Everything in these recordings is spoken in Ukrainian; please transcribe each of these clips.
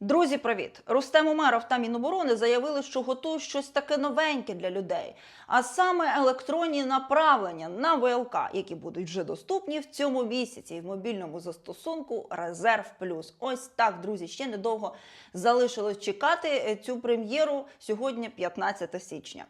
Друзі, привіт! Рустем Умеров та Міноборони заявили, що готують щось таке новеньке для людей, а саме електронні направлення на ВЛК, які будуть вже доступні в цьому місяці в мобільному застосунку Резерв Плюс. Ось так, друзі, ще недовго залишилось чекати е, цю прем'єру сьогодні, 15 січня.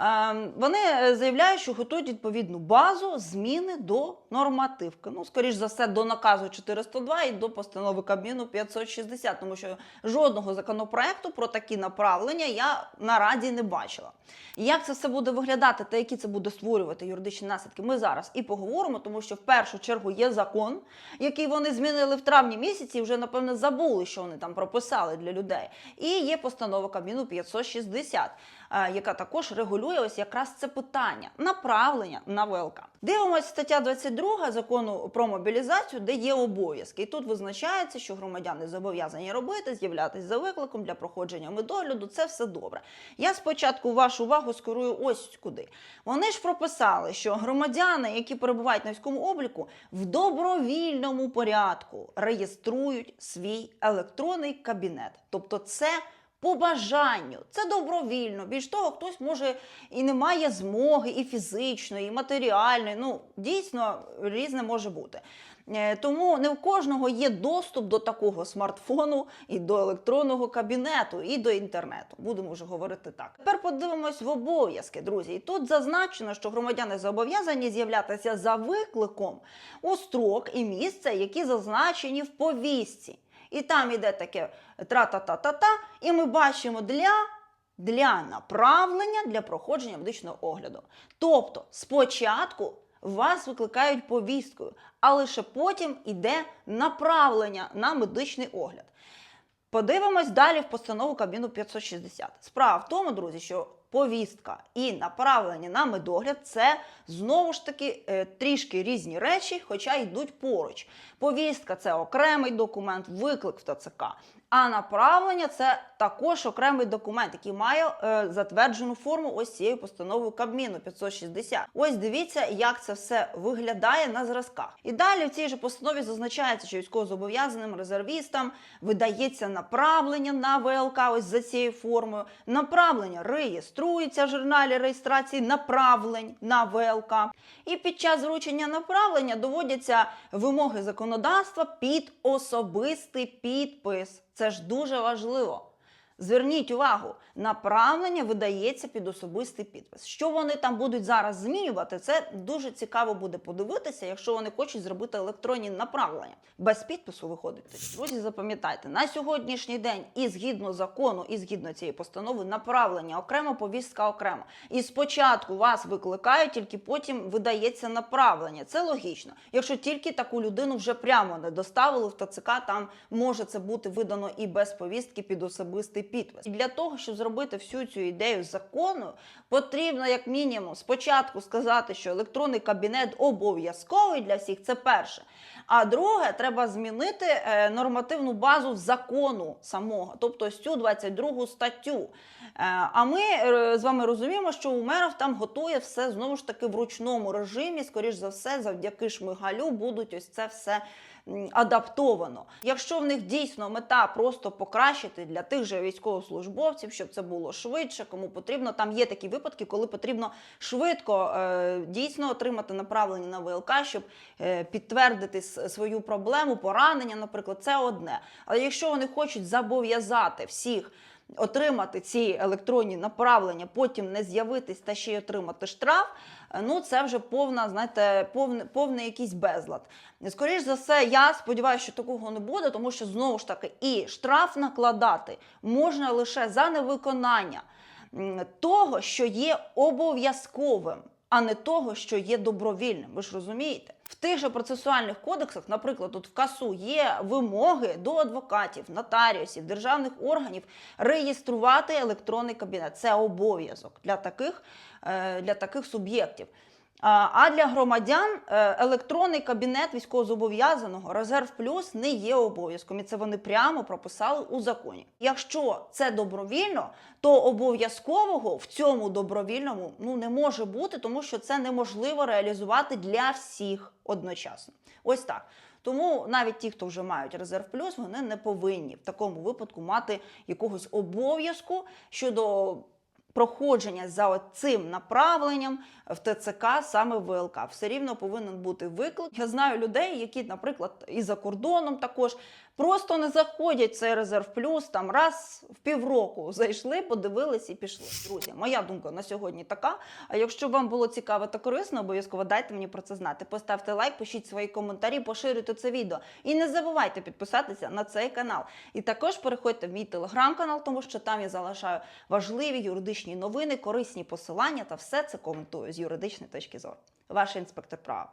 Ем, Вони е, заявляють, що готують відповідну базу зміни до нормативки. Ну, скоріш за все, до наказу 402 і до постанови Кабміну 560, тому що жодного законопроекту про такі направлення я на раді не бачила. Як це все буде виглядати та які це буде створювати юридичні наслідки, ми зараз і поговоримо, тому що в першу чергу є закон, який вони змінили в травні місяці, і вже напевне забули, що вони там прописали для людей. І є постанова Кабміну 560, е, яка також регулює ось якраз це питання направлення на ВЛК. Дивимось стаття 22 закону про мобілізацію, де є обов'язки. І тут визначається, що громадяни зобов'язані робити, з'являтися за викликом для проходження медогляду. Це все добре. Я спочатку вашу увагу скерую ось куди. Вони ж прописали, що громадяни, які перебувають на військовому обліку, в добровільному порядку реєструють свій електронний кабінет. Тобто, це по бажанню, це добровільно. Більш того, хтось може і не має змоги, і фізичної, і матеріальної. Ну, дійсно, різне може бути. Е, Тому не в кожного є доступ до такого смартфону і до електронного кабінету, і до інтернету. Будемо вже говорити так. Тепер подивимось в обов'язки, друзі. І тут зазначено, що громадяни зобов'язані з'являтися за викликом у строк і місце, які зазначені в повістці. І там іде таке тра-та-та-та-та, і ми бачимо для. Для направлення для проходження медичного огляду. Тобто, спочатку вас викликають повісткою, а лише потім іде направлення на медичний огляд. Подивимось далі в постанову Кабміну 560. Справа в тому, друзі, що повістка і направлення на медогляд це знову ж таки е, трішки різні речі, хоча йдуть поруч. Повістка це окремий документ, виклик в ТЦК. А направлення це також окремий документ, який має е, затверджену форму ось цією постановою Кабміну 560. Ось дивіться, як це все виглядає на зразках. І далі в цій же постанові зазначається, що військовозобов'язаним резервістам видається направлення на ВЛК ось за цією формою. Направлення реєструється в журналі реєстрації направлень на ВЛК. І під час вручення направлення доводяться вимоги законодавства під особистий підпис. Це ж дуже важливо. Зверніть увагу, направлення видається під особистий підпис. Що вони там будуть зараз змінювати, це дуже цікаво буде подивитися, якщо вони хочуть зробити електронні направлення. Без підпису виходить. Друзі, запам'ятайте, на сьогоднішній день і згідно закону, і згідно цієї постанови, направлення окремо, повістка окремо. І спочатку вас викликають, тільки потім видається направлення. Це логічно. Якщо тільки таку людину вже прямо не доставили в ТЦК, там може це бути видано і без повістки під особистий. І для того, щоб зробити всю цю ідею законною, потрібно як мінімум спочатку сказати, що електронний кабінет обов'язковий для всіх. Це перше. А друге, треба змінити е, нормативну базу закону самого, тобто цю 22 статтю. Е, А ми е, з вами розуміємо, що Умеров там готує все знову ж таки в ручному режимі. Скоріш за все, завдяки Шмигалю будуть ось це все адаптовано. Якщо в них дійсно мета просто покращити для тих же військовослужбовців, щоб це було швидше, кому потрібно. Там є такі випадки, коли потрібно швидко е, дійсно отримати направлення на ВЛК, щоб е, підтвердити свою проблему, поранення, наприклад, це одне. Але якщо вони хочуть зобов'язати всіх. Отримати ці електронні направлення, потім не з'явитись та ще й отримати штраф. е, Ну це вже повна, знаєте, повне, повний якийсь безлад. Скоріш за все, я сподіваюся, що такого не буде, тому що знову ж таки і штраф накладати можна лише за невиконання того, що є обов'язковим, а не того, що є добровільним. Ви ж розумієте? В тих же процесуальних кодексах, наприклад, тут в КАСУ є вимоги до адвокатів, нотаріусів, державних органів реєструвати електронний кабінет. Це обов'язок для таких, е, для таких суб'єктів. А для громадян е, електронний кабінет військовозобов'язаного резерв плюс не є обов'язком, і це вони прямо прописали у законі. Якщо це добровільно, то обов'язкового в цьому добровільному ну не може бути, тому що це неможливо реалізувати для всіх одночасно. Ось так. Тому навіть ті, хто вже мають резерв плюс, вони не повинні в такому випадку мати якогось обов'язку щодо проходження за цим направленням в ТЦК саме в ВЛК. Все рівно повинен бути виклик. Я знаю людей, які, наприклад, і за кордоном також просто не заходять в цей резерв плюс там раз в півроку зайшли, подивились і пішли. Друзі, моя думка на сьогодні така. А якщо вам було цікаво та корисно, обов'язково дайте мені про це знати. Поставте лайк, пишіть свої коментарі, поширюйте це відео. І не забувайте підписатися на цей канал. І також переходьте в мій телеграм-канал, тому що там я залишаю важливі юридичні новини, корисні посилання та все це коментую з юридичної точки зору. Ваш інспектор права.